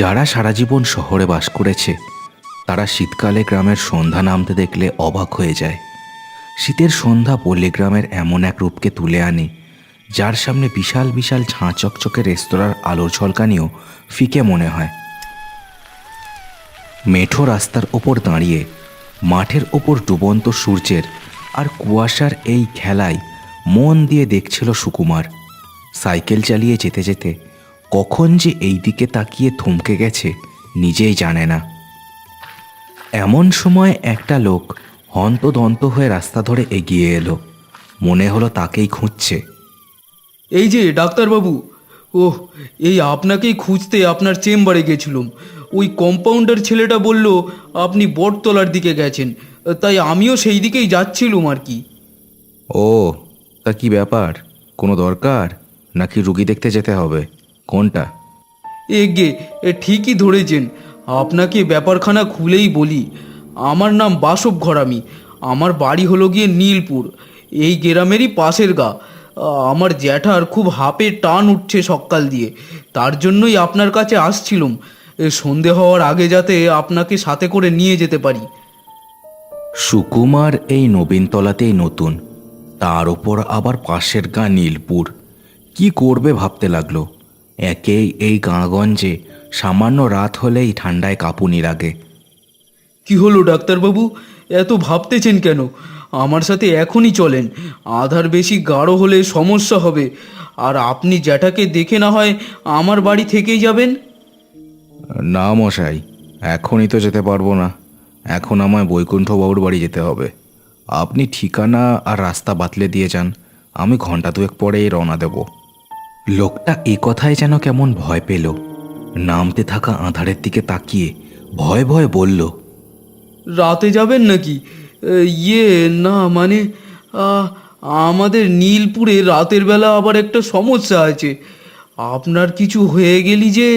যারা সারা জীবন শহরে বাস করেছে, তারা শীতকালে গ্রামের সন্ধ্যা নামতে দেখলে অবাক হয়ে যায়। শীতের সন্ধ্যা পল্লীগ্রামের এমন এক রূপকে তুলে আনে, যার সামনে বিশাল বিশাল ঝাঁ চকচকে রেস্তোরাঁর আলোর ঝলকানিও ফিকে মনে হয়। মেঠো রাস্তার ওপর দাঁড়িয়ে, মাঠের ওপর ডুবন্ত সূর্যের আর কুয়াশার এই খেলায় মন দিয়ে দেখছিল সুকুমার। সাইকেল চালিয়ে যেতে যেতে কখন যে এই দিকে তাকিয়ে থমকে গেছে নিজেই জানে না। এমন সময় একটা লোক হন্তদন্ত হয়ে রাস্তা ধরে এগিয়ে এলো। মনে হলো তাকেই খুঁজছে। এই যে ডাক্তারবাবু ওহ এই আপনাকেই খুঁজতে আপনার চেম্বারে গেছিলাম। ওই কম্পাউন্ডার ছেলেটা বলল আপনি বটতলার দিকে গেছেন তাই আমিও সেই দিকেই যাচ্ছিলুম আর কি। ও তা কি ব্যাপার? কোনো দরকার? নাকি রুগী দেখতে যেতে হবে? কোনটা? এগে এ ঠিকই ধরেছেন। আপনাকে ব্যাপারখানা খুলেই বলি। আমার নাম বাসব ঘরামি। আমার বাড়ি হলো গিয়ে নীলপুর। এই গ্রামেরই পাশের গা। আমার জ্যাঠার খুব হাপে টান উঠছে সকাল দিয়ে। তার জন্যই আপনার কাছে আসছিলুম। এ, সন্ধে হওয়ার আগে যাতে আপনাকে সাথে করে নিয়ে যেতে পারি। সুকুমার এই নবীনতলাতেই নতুন। তার ওপর আবার পাশের গা নীলপুর। কি করবে ভাবতে লাগল? একেই এই গাঁগঞ্জে সামান্য রাত হলেই ঠান্ডায় কাঁপুনি লাগে। কি হলো ডাক্তারবাবু? এত ভাবতেছেন কেন? আমার সাথে এখনই চলেন। আধার বেশি গাঢ় হলে সমস্যা হবে। আর আপনি জ্যাঠাকে দেখে না হয় আমার বাড়ি থেকেই যাবেন? না মশাই এখনই তো যেতে পারব না। এখন আমায় বৈকুণ্ঠবাবুর বাড়ি যেতে হবে। আপনি ঠিকানা আর রাস্তা বাতলে দিয়ে যান। আমি ঘণ্টা দুয়েক পরেই রওনা দেব। লোকটা এ কথায় যেন কেমন ভয় পেল। নামতে থাকা আধারের দিকে তাকিয়ে ভয় ভয় বলল রাতে যাবেন নাকি? ইয়ে না মানে আমাদের নীলপুরে রাতের বেলা আবার একটা সমস্যা আছে। আপনার কিছু হয়ে গেলি যে।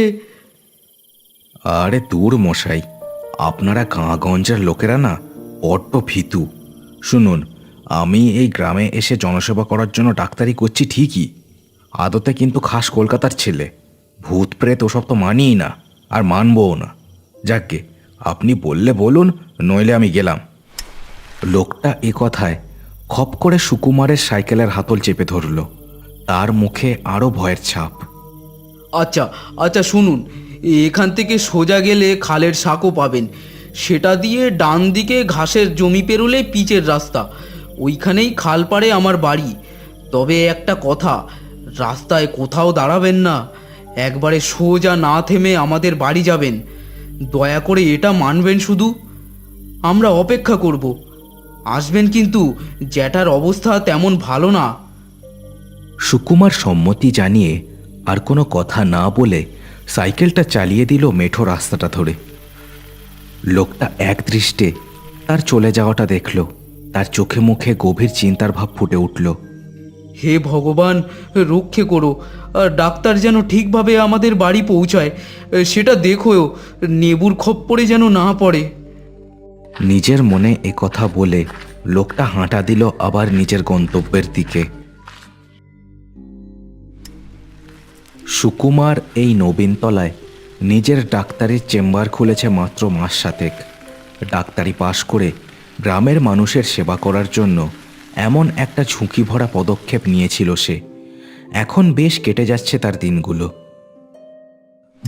আরে দূর মশাই আপনারা গাঁগঞ্জের লোকেরা না বড্ড ভীতু। শুনুন আমি এই গ্রামে এসে জনসেবা করার জন্য ডাক্তারি করছি ঠিকই আদতে কিন্তু খাস কলকাতার ছেলে। ভূত, প্রেত ওসব তো মানিই না, আর মানবও না। যাকে আপনি বললে বলুন, নইলে আমি গেলাম। লোকটা এ কথায় খপ করে সুকুমারের সাইকেলের হাতল চেপে ধরল। তার মুখে আরও ভয়ের ছাপ। আচ্ছা আচ্ছা শুনুন। এখান থেকে সোজা গেলে খালের সাঁকো পাবেন। সেটা দিয়ে ডান দিকে ঘাসের জমি পেরোলে পিচের রাস্তা। ওইখানেই খাল পাড়ে আমার বাড়ি। তবে একটা কথা রাস্তায় কোথাও দাঁড়াবেন না। একবারে সোজা না থেমে আমাদের বাড়ি যাবেন। দয়া করে এটা মানবেন শুধু। আমরা অপেক্ষা করব। আসবেন কিন্তু জ্যাঠার অবস্থা তেমন ভালো না। সুকুমার সম্মতি জানিয়ে আর কোনো কথা না বলে সাইকেলটা চালিয়ে দিল মেঠো রাস্তাটা ধরে। লোকটা এক দৃষ্টে তার চলে যাওয়াটা দেখল। তার চোখে মুখে গভীর চিন্তার ভাব ফুটে উঠল। হে ভগবান, রক্ষে করো। আর ডাক্তার যেন ঠিকভাবে আমাদের বাড়ি পৌঁছায়, সেটা দেখো নেবুর খপ্পরে যেন না পড়ে। নিজের মনে এ কথা বলে লোকটা হাঁটা দিল আবার নিজের গন্তব্যের দিকে। সুকুমার এই নবীনতলায় নিজের ডাক্তারির চেম্বার খুলেছে মাত্র মাস সাতেক। ডাক্তারি পাশ করে গ্রামের মানুষের সেবা করার জন্য এমন একটা ঝুঁকি ভরা পদক্ষেপ নিয়েছিল সে। এখন বেশ কেটে যাচ্ছে তার দিনগুলো।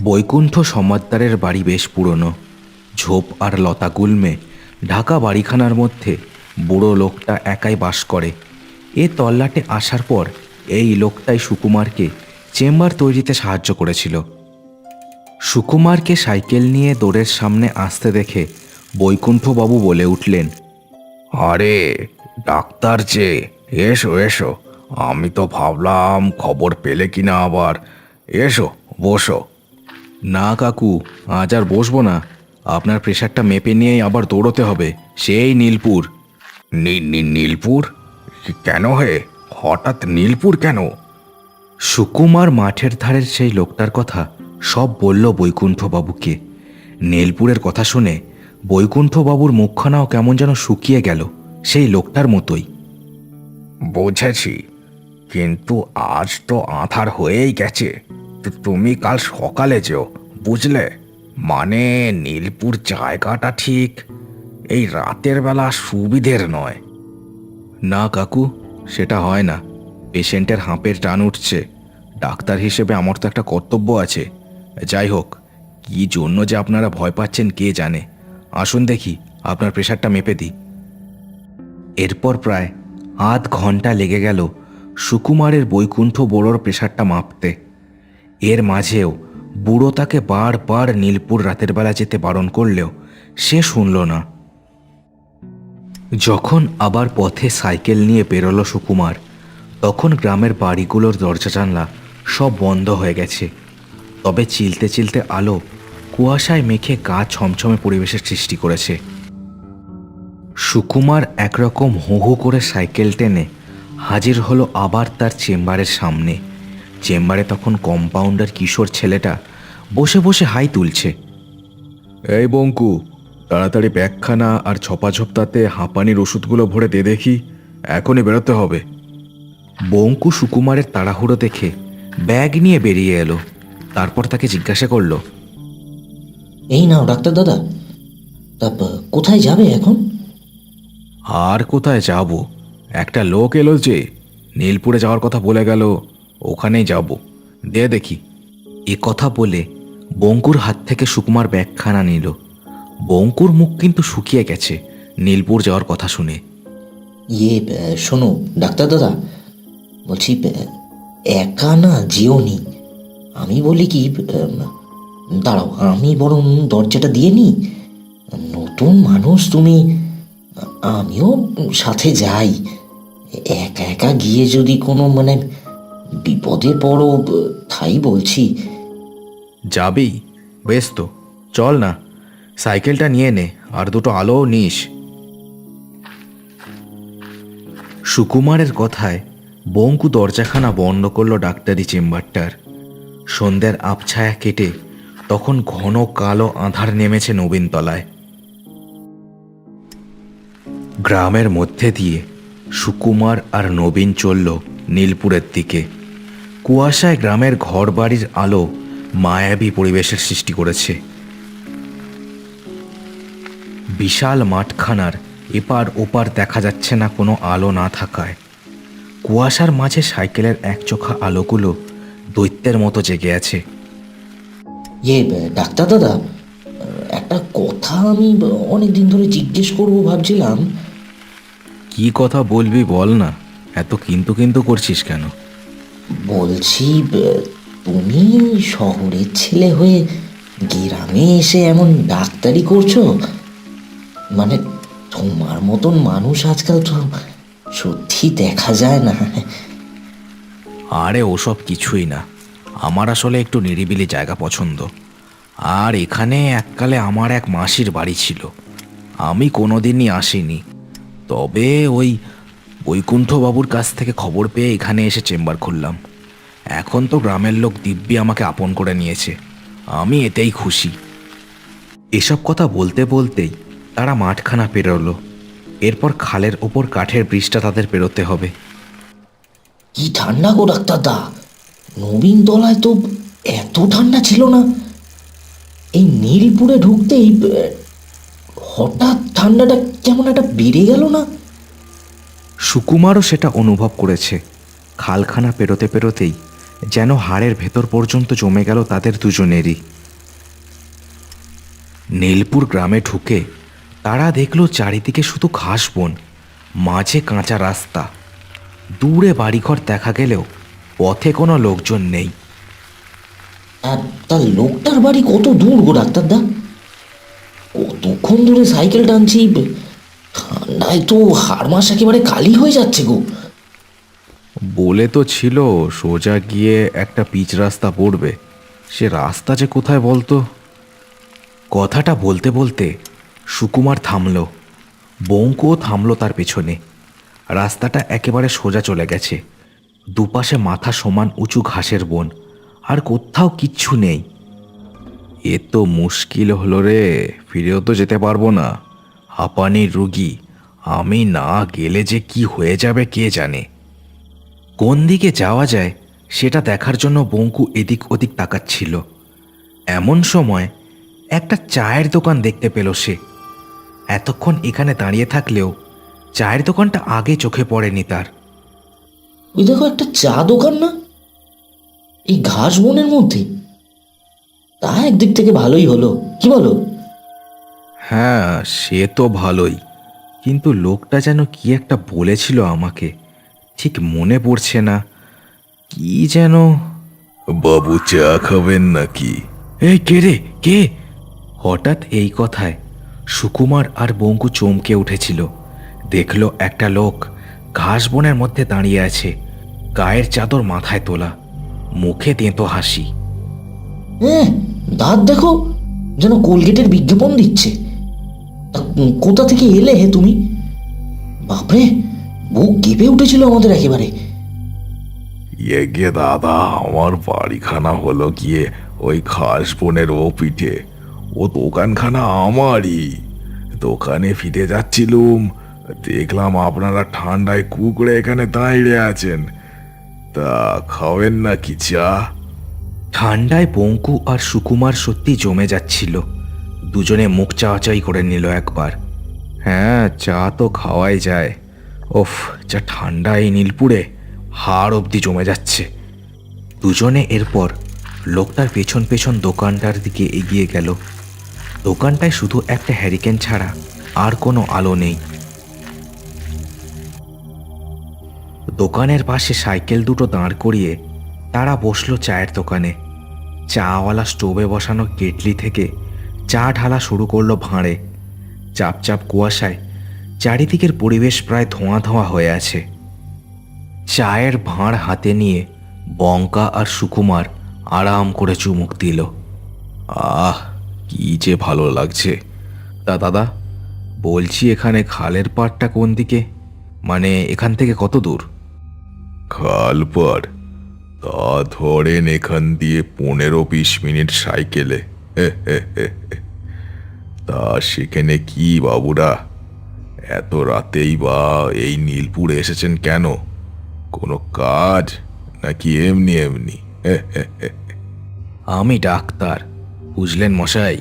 বৈকুণ্ঠ সমাদ্দারের বাড়ি বেশ পুরনো। ঝোপ আর লতা গুলমে ঢাকা বাড়িখানার মধ্যে বুড়ো লোকটা একাই বাস করে। এ তল্লাটে আসার পর এই লোকটাই সুকুমারকে চেম্বার তৈরিতে সাহায্য করেছিল। সুকুমারকে সাইকেল নিয়ে দোরের সামনে আসতে দেখে বৈকুণ্ঠবাবু বলে উঠলেন, আরে ডাক্তার যে, এসো এসো। আমি তো ভাবলাম খবর পেলে কিনা আবার। এসো, বসো। না কাকু, আজ আর বসবো না। আপনার প্রেশারটা মেপে নিয়েই আবার দৌড়তে হবে। সেই নীলপুর। নীলপুর? কেন হে? হঠাৎ নীলপুর কেন? সুকুমার মাঠের ধারের সেই লোকটার কথা সব বলল বৈকুণ্ঠবাবুকে। নীলপুরের কথা শুনে বৈকুণ্ঠবাবুর মুখখানাও কেমন যেন শুকিয়ে গেল। সেই লোকটার মতোই। বুঝেছি কিন্তু আজ তো আধার হয়েই গেছে। তো তুমি কাল সকালে যেও বুঝলে? মানে নীলপুর জায়গাটা ঠিক এই রাতের বেলা সুবিধের নয়। না কাকু সেটা হয় না। পেশেন্টের হাঁপের টান উঠছে। ডাক্তার হিসেবে আমার তো একটা কর্তব্য আছে। যাই হোক কি জন্য যে আপনারা ভয় পাচ্ছেন কে জানে? আসুন দেখি আপনার প্রেশারটা মেপে দিই। এরপর প্রায় আধ ঘণ্টা লেগে গেল সুকুমারের বৈকুণ্ঠ বড়োর প্রেশারটা মাপতে। এর মাঝেও বুড়ো তাকে বারবার নীলপুর রাতের বেলা যেতে বারণ করলেও সে শুনল না। যখন আবার পথে সাইকেল নিয়ে বেরোলো সুকুমার, তখন গ্রামের বাড়িগুলোর দরজা জানলা সব বন্ধ হয়ে গেছে। তবে চিলতে চিলতে আলো কুয়াশায় মেখে গা ছমছমে পরিবেশের সৃষ্টি করেছে। সুকুমার একরকম হো হো করে সাইকেল টেনে হাজির হলো আবার তার চেম্বারের সামনে। চেম্বারে তখন কম্পাউন্ডার কিশোর ছেলেটা বসে বসে হাই তুলছে। এই বঙ্কু তাড়াতাড়ি ব্যাগখানা আর ছপাছপতাতে হাঁপানির ওষুধগুলো ভরে দে দেখি এখনই বেরোতে হবে। বঙ্কু সুকুমারের তাড়াহুড়ো দেখে ব্যাগ নিয়ে বেরিয়ে এলো তারপর তাকে জিজ্ঞাসা করল এই নাও ডাক্তার দাদা তারপর কোথায় যাবে এখন? আর কোথায় যাব? একটা লোক এলো যে নীলপুরে যাওয়ার কথা বলে গেল, ওখানেই যাব। দে দেখি। এ কথা বলে বঙ্কুর হাত থেকে সুকুমার ব্যাগখানা নিল। বঙ্কুর মুখ কিন্তু শুকিয়ে গেছে নীলপুর যাওয়ার কথা শুনে। ইয়ে শোনো, ডাক্তার দাদা, বলছি একা না যেও নি? আমি বলি কি দাঁড়াও, আমি বরং দরজাটা দিয়ে নি নতুন মানুষ তুমি আমিও সাথে যাই। একা একা গিয়ে যদি কোনো মানে বিপদে পড়ো, তাই বলছি। যাবি? বেশ তো, চল না। সাইকেলটা নিয়ে নে, আর দুটো আলোও নিস। সুকুমারের কথায় বঙ্কু দরজাখানা বন্ধ করল ডাক্তারি চেম্বারটার। সন্ধ্যার আবছায়া কেটে তখন ঘন কালো আধার নেমেছে নবীনতলায়। গ্রামের মধ্যে দিয়ে সুকুমার আর নবীন চলল নীলপুরের দিকে। কুয়াশায় গ্রামের ঘরবাড়ির আলো মায়াবী পরিবেশের সৃষ্টি করেছে। বিশাল মাঠখানার এপার ওপার দেখা যাচ্ছে না কোনো আলো না থাকায়। কুয়াশার মাঝে সাইকেলের একচোখা আলোগুলো দৈত্যের মতো জেগে আছে। ইয়ে ডাক্তার দাদা? একটা কথা আমি অনেক দিন ধরে জিজ্ঞেস করব ভাবছিলাম। কি কথা বলবি বল না এত কিন্তু কিন্তু করছিস কেন? বলছি তুমি শহরের ছেলে হয়ে গ্রামে এসে এমন ডাক্তারি করছ? মানে তোমার মতন মানুষ আজকাল তো সত্যি দেখা যায় না। আরে ওসব কিছুই না আমার আসলে একটু নিরিবিলি জায়গা পছন্দ। আর এখানে এককালে আমার এক মাসির বাড়ি ছিল। আমি কোনোদিনই আসিনি। তবে ওই বৈকুণ্ঠবাবুর কাছ থেকে খবর পেয়ে এখানে এসে চেম্বার খুললাম। এখন তো গ্রামের লোক দিব্যি আমাকে আপন করে নিয়েছে। আমি এতেই খুশি। এসব কথা বলতে বলতেই তারা মাঠখানা পেরোলো। এরপর খালের ওপর কাঠের ব্রিজটা তাদের পেরোতে হবে। কি ঠান্ডা গো ডাক্তার দা। নবীন তলায় তো এত ঠান্ডা ছিল না। এই নীলপুরে ঢুকতেই হঠাৎ ঠান্ডাটা কেমন একটা বেড়ে গেল না? সুকুমারও সেটা অনুভব করেছে। খালখানা পেরোতে পেরোতেই যেন হাড়ের ভেতর পর্যন্ত জমে গেল তাদের দুজনেরই। নীলপুর গ্রামে ঢুকে তারা দেখল চারিদিকে শুধু ঘাস বন, মাঝে কাঁচা রাস্তা। দূরে বাড়িঘর দেখা গেলেও পথে কোনো লোকজন নেই। আর তার লোকটার বাড়ি কত দূর গো, ডাক্তারদা? কতক্ষণ ধরে সাইকেল টানছি ঠান্ডায় তো হাড় মাস একেবারে কালি হয়ে যাচ্ছে গো। বলে তো ছিল সোজা গিয়ে একটা পিচ রাস্তা পড়বে। সে রাস্তা যে কোথায় বলতো? কথাটা বলতে বলতে সুকুমার থামলো। বঙ্কুও থামলো তার পেছনে। রাস্তাটা একেবারে সোজা চলে গেছে। দুপাশে মাথা সমান উঁচু ঘাসের বন। আর কোথাও কিচ্ছু নেই। এ তো মুশকিল হলো রে, ফিরেও তো যেতে পারব না। হাঁপানির রুগী, আমি না গেলে যে কি হয়ে যাবে কে জানে। কোন দিকে যাওয়া যায়, সেটা দেখার জন্য বঙ্কু এদিক ওদিক তাকাচ্ছিল। এমন সময় একটা চায়ের দোকান দেখতে পেল সে। এতক্ষণ এখানে দাঁড়িয়ে থাকলেও চায়ের দোকানটা আগে চোখে পড়েনি তার। ওই দেখো একটা চা দোকান না? এই ঘাস বনের মধ্যে? তা একদিক থেকে ভালোই হলো কি বলো? হ্যাঁ সে তো ভালোই কিন্তু লোকটা যেন কি একটা বলেছিল আমাকে ঠিক মনে পড়ছে না কি যেন? বাবু চা খাবেন নাকি? এই কে রে কে? হঠাৎ এই কথায় সুকুমার আর বঙ্কু চমকে উঠেছিল দেখল একটা লোক ঘাস বনের মধ্যে দাঁড়িয়ে আছে গায়ের চাদর মাথায় তোলা। মুখে তেঁতো হাসি। হ্যাঁ দাঁত দেখো যেন কোলগেটের বিজ্ঞাপন দিচ্ছে। তা কোথা থেকে এলে হে তুমি? বাপরে বুক কেঁপে উঠেছিল আমাদের একেবারে। গে দাদা আমার বাড়িখানা হলো গিয়ে ওই খাস বোনের ও পিঠে। ও দোকানখানা আমারই। দোকানে ফিরে যাচ্ছিলুম দেখলাম আপনারা ঠান্ডায় কুকুরে এখানে দাঁড়িয়ে আছেন। তা খাবেন না কি, চা? ঠান্ডায় বঙ্কু আর সুকুমার সত্যি জমে যাচ্ছিল। দুজনে মুখ চাওয়াচাই করে নিল একবার। হ্যাঁ চা তো খাওয়াই যায়। ওফ, যা ঠান্ডা এই নীলপুরে। হাড় অবধি জমে যাচ্ছে। দুজনে এরপর লোকটার পেছন পেছন দোকানটার দিকে এগিয়ে গেল। দোকানটায় শুধু একটা হ্যারিকেন ছাড়া আর কোনো আলো নেই। দোকানের পাশে সাইকেল দুটো দাঁড় করিয়ে তারা বসল চায়ের দোকানে। চাওয়ালা স্টোভে বসানো কেটলি থেকে চা ঢালা শুরু করল ভাঁড়ে। চাপ চাপ কুয়াশায় চারিদিকের পরিবেশ প্রায় ধোঁয়া ধোঁয়া হয়ে আছে। চায়ের ভাঁড় হাতে নিয়ে বঙ্কা আর সুকুমার আরাম করে চুমুক দিল। আহ, কি যে ভালো লাগছে। তা দাদা, বলছি এখানে খালের পাড়টা কোন দিকে? মানে এখান থেকে কত দূর? খাল পার। তা ধরেন এখান দিয়ে পনেরো বিশ মিনিট সাইকেলে। তা সেখানে কি বাবুরা? এত রাতেই বা এই নীলপুরে এসেছেন কেন? কোনো কাজ? নাকি এমনি এমনি? আমি ডাক্তার, বুঝলেন মশাই?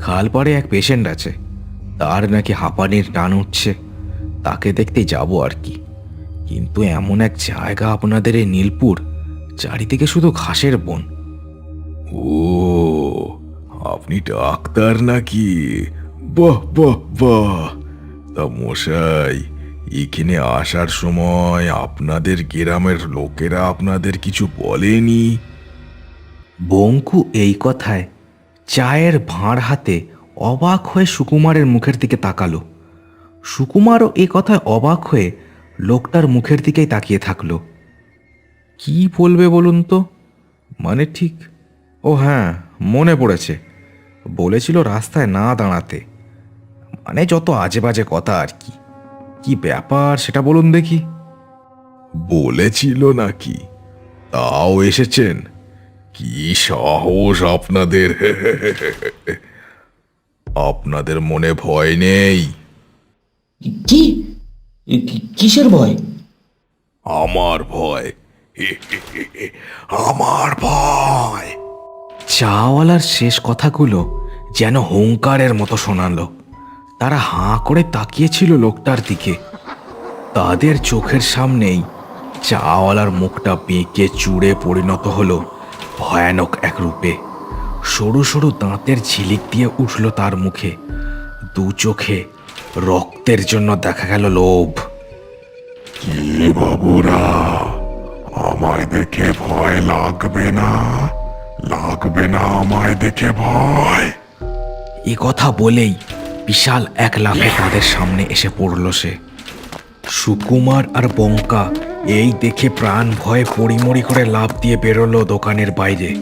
খালপাড়ে এক পেশেন্ট আছে। তার নাকি হাঁপানির টান উঠছে। তাকে দেখতে যাব আর কি। কিন্তু এমন এক জায়গা আপনাদের এই নীলপুর চারিদিকে শুধু ঘাসের বন। ও আপনি ডাক্তার নাকি? বাহ বাহ বাহ। তা মশাই এখানে আসার সময় আপনাদের গ্রামের লোকেরা আপনাদের কিছু বলেনি? বঙ্কু এই কথায় চায়ের ভাঁড় হাতে অবাক হয়ে সুকুমারের মুখের দিকে তাকালো। সুকুমারও এই কথায় অবাক হয়ে লোকটার মুখের দিকেই তাকিয়ে থাকল। কি বলবে বলুন তো? মানে ঠিক? ও হ্যাঁ মনে পড়েছে। বলেছিল রাস্তায় না দাঁড়াতে। মানে যত আজে বাজে কথা আর কি। কি ব্যাপার সেটা বলুন দেখি। বলেছিল নাকি? তাও এসেছেন? কি সাহস আপনাদের? আপনাদের মনে ভয় নেই? কি কি- কিসের ভয়? আমার ভয়। আমার ভয়। চাওয়ালার শেষ কথাগুলো যেন হুঙ্কারের মতো শোনালো। তারা হাঁ করে তাকিয়েছিল লোকটার দিকে। তাদের চোখের সামনেই চাওয়ালার মুখটা বেঁকে চুড়ে পরিণত হলো ভয়ানক এক রূপে। সরু সরু দাঁতের ঝিলিক দিয়ে উঠল তার মুখে। দু চোখে রক্তের জন্য দেখা গেল লোভ। কি বাবুরা আমায় দেখে ভয় লাগবে না? লাগবে না আমায় দেখে ভয়? এ কথা বলেই বিশাল এক লাফে তাদের সামনে এসে পড়ল সে। সুকুমার আর বঙ্কা এই দেখে প্রাণ ভয়ে পড়িমড়ি করে লাফ দিয়ে বেরোলো দোকানের বাইরে।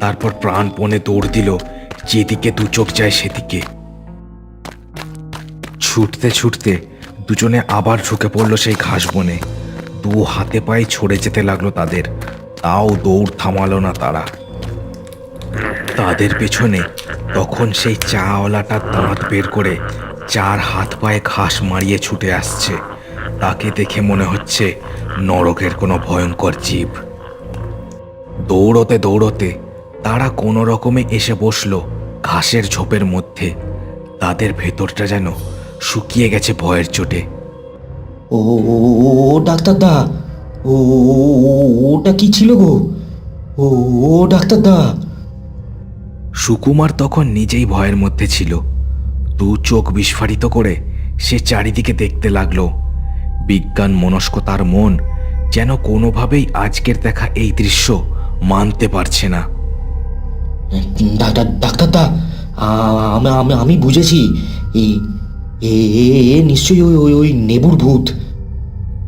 তারপর প্রাণপণে দৌড় দিল যেদিকে দু চোখ যায় সেদিকে। ছুটতে ছুটতে দুজনে আবার ঝুঁকে পড়ল সেই ঘাস বনে। দু হাতে পায়ে ছড়ে যেতে লাগল তাদের। তাও দৌড় থামালো না তারা। তাদের পেছনে তখন সেই চাওয়ালাটা দাঁত বের করে চার হাত পায়ে ঘাস মারিয়ে ছুটে আসছে। তাকে দেখে মনে হচ্ছে নরকের কোনো ভয়ঙ্কর জীব। দৌড়তে দৌড়তে তারা কোনো রকমে এসে বসল ঘাসের ঝোপের মধ্যে। তাদের ভেতরটা যেন শুকিয়ে গেছে ভয়ের চোটে। ও ডাক্তারদা ও ওটা কি ছিল গো? ও ও ডাক্তারদা সুকুমার তখন নিজেই ভয়ের মধ্যে ছিল। দু চোখ বিস্ফারিত করে সে চারিদিকে দেখতে লাগল। বিজ্ঞান মনস্ক তার মন যেন কোনোভাবেই আজকের দেখা এই দৃশ্য মানতে পারছে না। ডাক্তার ডাক্তারদা আ- আমি বুঝেছি। এই এ নিশ্চয়ই ওই ওই ওই নেবুর ভূত।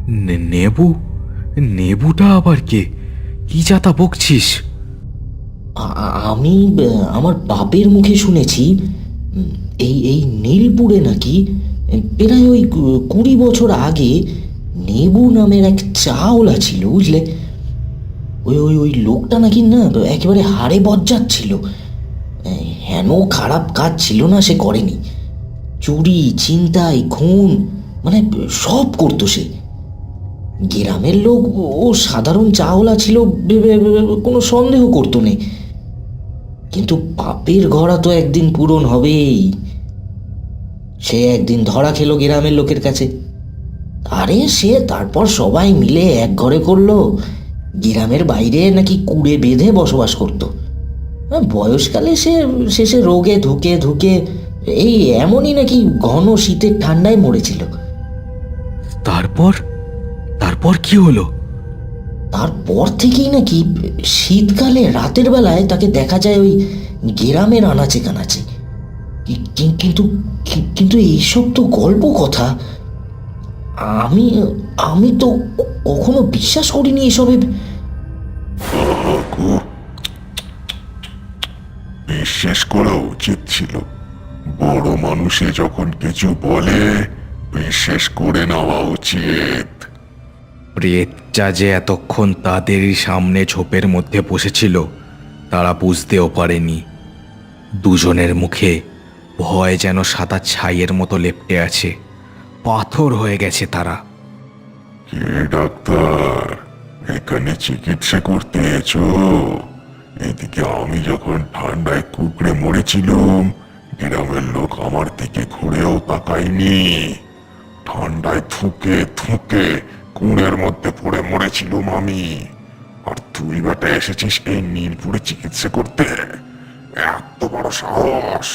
নে- নেবু? নেবুটা আবার কে? কি যাতা বকছিস? আমি আমার বাপের মুখে শুনেছি এই এই নীলপুরে নাকি প্রায় ওই কুড়ি বছর আগে নেবু নামের এক চাওলা ছিল বুঝলে? ওই ওই ওই লোকটা নাকি না একেবারে হাড়ে বজ্জাত ছিল। হেন খারাপ কাজ ছিল না সে করেনি। চুরি, ছিনতাই, খুন মানে সব করতো সে। গ্রামের লোক ও সাধারণ চাওলা ছিল ভেবে কোনো সন্দেহ করতো নেই কিন্তু পাপের ঘোড়া তো একদিন পূরণ হবেই। সে একদিন ধরা খেলো গ্রামের লোকের কাছে। আরে সে তারপর সবাই মিলে এক ঘরে করল। গ্রামের বাইরে নাকি কুড়ে বেঁধে বসবাস করতো। বয়সকালে সে শেষে রোগে ধুকে ধুকে এই এমনই নাকি ঘন শীতের ঠান্ডায় মরেছিল। তারপর? তারপর কি হলো? তারপর থেকেই নাকি শীতকালে রাতের বেলায় তাকে দেখা যায় ওই গ্রামের আনাচে কানাচে কি- কি- কিন্তু কিন্তু এইসব তো গল্প কথা। আমি আমি তো কখনো বিশ্বাস করিনি এসবে বিশ্বাস করা উচিত ছিল বড় মানুষে যখন কিছু বলে বিশ্বাস করে নেওয়া উচিত। প্রেতটা যে এতক্ষণ তাদেরই সামনে ঝোপের মধ্যে বসেছিল তারা বুঝতেও পারেনি। দুজনের মুখে ভয় যেন সাদা ছাইয়ের মতো লেপটে আছে। পাথর হয়ে গেছে তারা। কে ডাক্তার? এখানে চিকিৎসা করতে এসো। এদিকে আমি যখন ঠান্ডায় কুকড়ে মরেছিলাম গ্রামের লোক আমার দিকে ঘুরেও তাকায়নি। ঠান্ডায় থুকে থুকে কুঁড়ের মধ্যে পড়ে মরেছিলাম আমি আর তুই বেটা এসেছিস এই নীলপুরে চিকিৎসা করতে? এত বড় সাহস।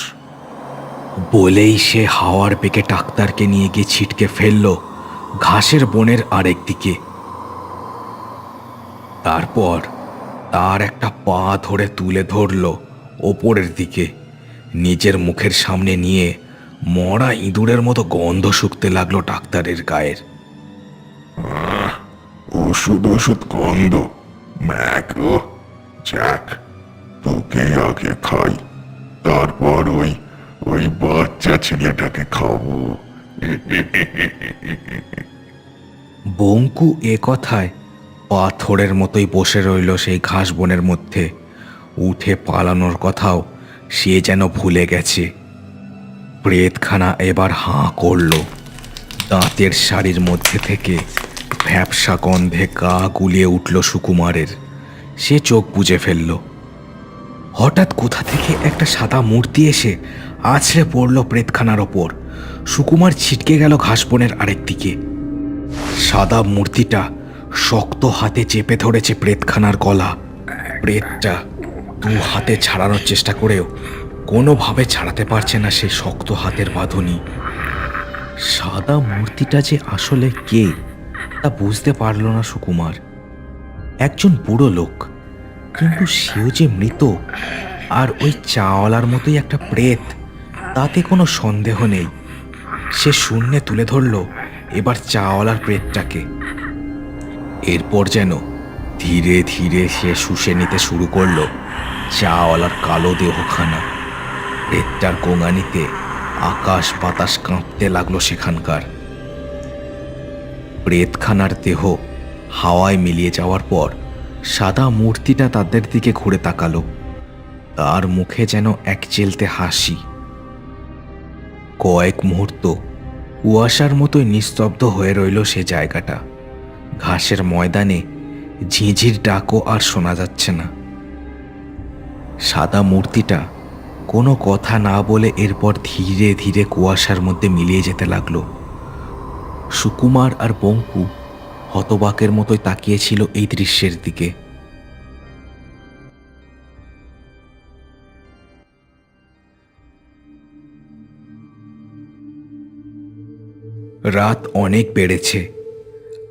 বলেই সে হাওয়ার পেকে ডাক্তারকে নিয়ে গিয়ে ছিটকে ফেলল ঘাসের বনের আরেক দিকে। তারপর তার একটা পা ধরে তুলে ধরল ওপরের দিকে। নিজের মুখের সামনে নিয়ে মরা ইঁদুরের মতো গন্ধ শুকতে লাগল ডাক্তারের গায়ের। ওষুধ ওষুধ গন্ধ। ম্যাকো যাক তোকে আগে খাই তারপর ওই ওই বাচ্চা ছেলেটাকে খাব। বঙ্কু এ কথায় পাথরের মতোই বসে রইল সেই ঘাস বনের মধ্যে। উঠে পালানোর কথাও সে যেন ভুলে গেছে। প্রেতখানা এবার হাঁ করল। দাঁতের শাড়ির মধ্যে থেকে ভ্যাবসা গন্ধে গা গুলিয়ে উঠল সুকুমারের। সে চোখ বুজে ফেলল। হঠাৎ কোথা থেকে একটা সাদা মূর্তি এসে আছড়ে পড়ল প্রেতখানার ওপর। সুকুমার ছিটকে গেল ঘাসবনের আরেক দিকে সাদা মূর্তিটা শক্ত হাতে চেপে ধরেছে প্রেতখানার গলা। প্রেতটা দু হাতে ছাড়ানোর চেষ্টা করেও কোনোভাবে ছাড়াতে পারছে না সেই শক্ত হাতের বাঁধনি। সাদা মূর্তিটা যে আসলে কে, তা বুঝতে পারল না সুকুমার। একজন বুড়ো লোক, কিন্তু সেও যে মৃত, আর ওই চাওয়ালার মতোই একটা প্রেত, তাতে কোনো সন্দেহ নেই। সে শূন্যে তুলে ধরল, এবার চাওয়ালার প্রেতটাকে। এরপর যেন ধীরে ধীরে সে শুষে নিতে শুরু করল চাওয়ালার কালো দেহখানা। প্রেতটার গোঙানিতে আকাশ বাতাস কাঁপতে লাগল সেখানকার। প্রেতখানার দেহ হাওয়ায় মিলিয়ে যাওয়ার পর সাদা মূর্তিটা তাদের দিকে ঘুরে তাকালো। তার মুখে যেন এক চেলতে হাসি। কয়েক মুহূর্ত কুয়াশার মতোই নিস্তব্ধ হয়ে রইল সে জায়গাটা। ঘাসের ময়দানে ঝিঁঝির ডাকও আর শোনা যাচ্ছে না। সাদা মূর্তিটা কোনো কথা না বলে এরপর ধীরে ধীরে কুয়াশার মধ্যে মিলিয়ে যেতে লাগল। সুকুমার আর বঙ্কু হতবাকের মতোই তাকিয়েছিল এই দৃশ্যের দিকে। রাত অনেক বেড়েছে।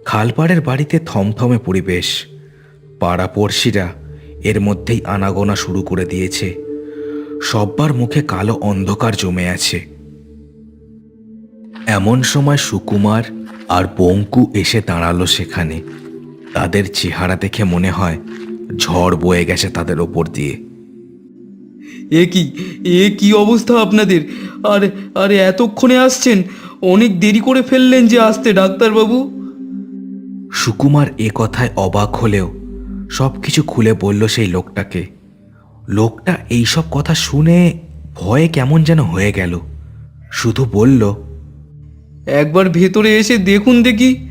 খালপাড়ের বাড়িতে থমথমে পরিবেশ। পাড়াপড়শিরা এর মধ্যেই আনাগোনা শুরু করে দিয়েছে। সব্বার মুখে কালো অন্ধকার জমে আছে। এমন সময় সুকুমার আর বঙ্কু এসে দাঁড়াল সেখানে। তাদের চেহারা দেখে মনে হয় ঝড় বয়ে গেছে তাদের ওপর দিয়ে। এ কি এ কি অবস্থা আপনাদের? আর আর এতক্ষণে আসছেন? অনেক দেরি করে ফেললেন যে আসতে ডাক্তারবাবু। সুকুমার এ কথায় অবাক হলেও সব কিছু খুলে বলল সেই লোকটাকে। লোকটা এইসব কথা শুনে ভয়ে কেমন যেন হয়ে গেল। শুধু বলল একবার ভেতরে এসে দেখুন দেখি।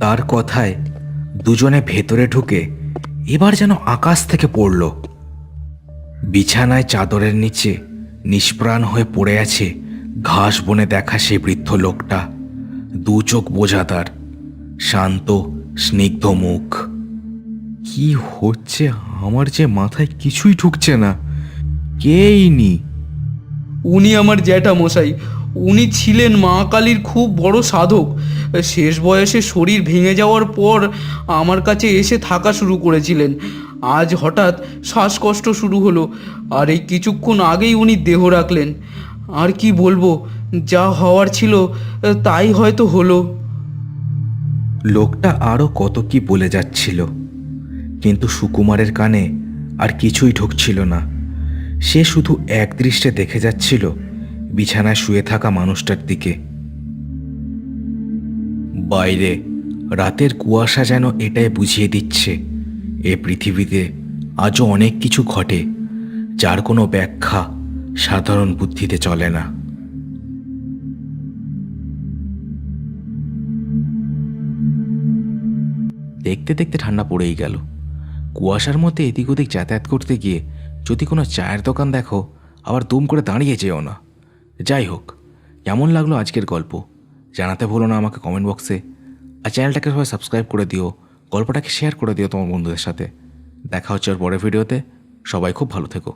তার কথায় দুজনে ভেতরে ঢুকে এবার যেন আকাশ থেকে পড়ল। বিছানায় চাদরের নিচে নিষ্প্রাণ হয়ে পড়ে আছে ঘাস বনে দেখা সেই বৃদ্ধ লোকটা। দু চোখ বোঝাদার। শান্ত, স্নিগ্ধ মুখ। কি হচ্ছে? আমার যে মাথায় কিছুই ঢুকছে না। কেই নি? উনি আমার জ্যাঠা মশাই উনি ছিলেন মা কালীর খুব বড় সাধক। শেষ বয়সে শরীর ভেঙে যাওয়ার পর আমার কাছে এসে থাকা শুরু করেছিলেন। আজ হঠাৎ শ্বাসকষ্ট শুরু হলো। আর এই কিছুক্ষণ আগেই উনি দেহ রাখলেন। আর কি বলব? যা হওয়ার ছিল, তাই হয়তো হলো। লোকটা আরও কত কি বলে যাচ্ছিল। কিন্তু সুকুমারের কানে আর কিছুই ঢুকছিল না। সে শুধু এক দৃষ্টে দেখে যাচ্ছিল বিছানায় শুয়ে থাকা মানুষটার দিকে। বাইরে, রাতের কুয়াশা যেন এটাই বুঝিয়ে দিচ্ছে, এ পৃথিবীতে আজও অনেক কিছু ঘটে, যার কোনো ব্যাখ্যা সাধারণ বুদ্ধিতে চলে না। দেখতে দেখতে ঠান্ডা পড়েই গেল। কুয়াশার মধ্যে এদিক ওদিক যাতায়াত করতে গিয়ে যদি কোনো চায়ের দোকান দেখো, আবার দুম করে দাঁড়িয়ে যেও না। যাই হোক, কেমন লাগল আজকের গল্প? জানাতে ভুলো না আমাকে কমেন্ট বক্সে আর চ্যানেলটাকে সবাই সাবস্ক্রাইব করে দিও, গল্পটাকে শেয়ার করে দিও তোমার বন্ধুদের সাথে। দেখা হচ্ছে ওর পরের ভিডিওতে সবাই খুব ভালো থেকো।